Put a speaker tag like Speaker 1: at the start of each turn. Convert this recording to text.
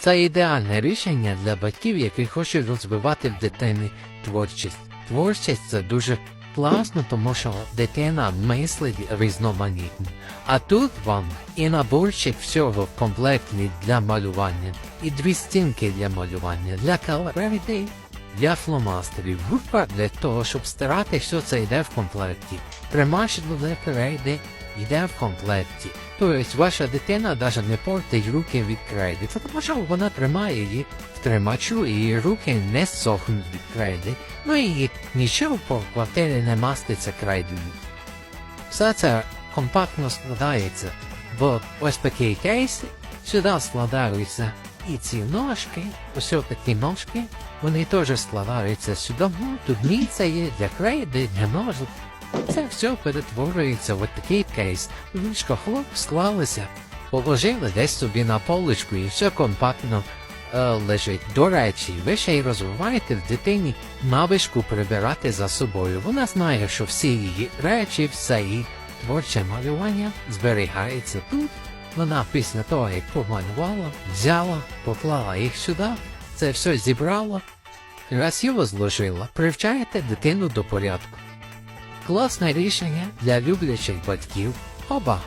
Speaker 1: Це ідеальне рішення для батьків, які хочуть розвивати в дитині творчість. Творчість це дуже класно, тому що дитина мислить різноманітно. А тут вам і наборчик всього в комплекті для малювання, і дві стінки для малювання, для калорій, для фломастерів, група для того, щоб стирати, все це йде в комплекті. Примаші для перейди йде в комплекті. Тобто ваша дитина навіть не портить руки від крейди, тому що вона тримає її в тримачу і її руки не сохнуть від крейди, ну і нічого по квартирі не маститься крейдою. Все це компактно складається, бо ось такий кейс сюди складаються і ці ножки, ось такі ножки, вони теж складаються сюди. Ну, тут місце є для крейди, для ножок. Це все перетворюється в такий кейс. Ручка хлоп склалися, положили десь собі на поличку і все компактно е, лежить. До речі, ви ще й розвиваєте в дитині навичку прибирати за собою. Вона знає, що всі її речі, все її творче малювання зберігається тут. Вона після того, як помалювала, взяла, поклала їх сюди, це все зібрала, красиво зложила, привчаєте дитину до порядку. Класне рішення для люблячих батьків. Оба!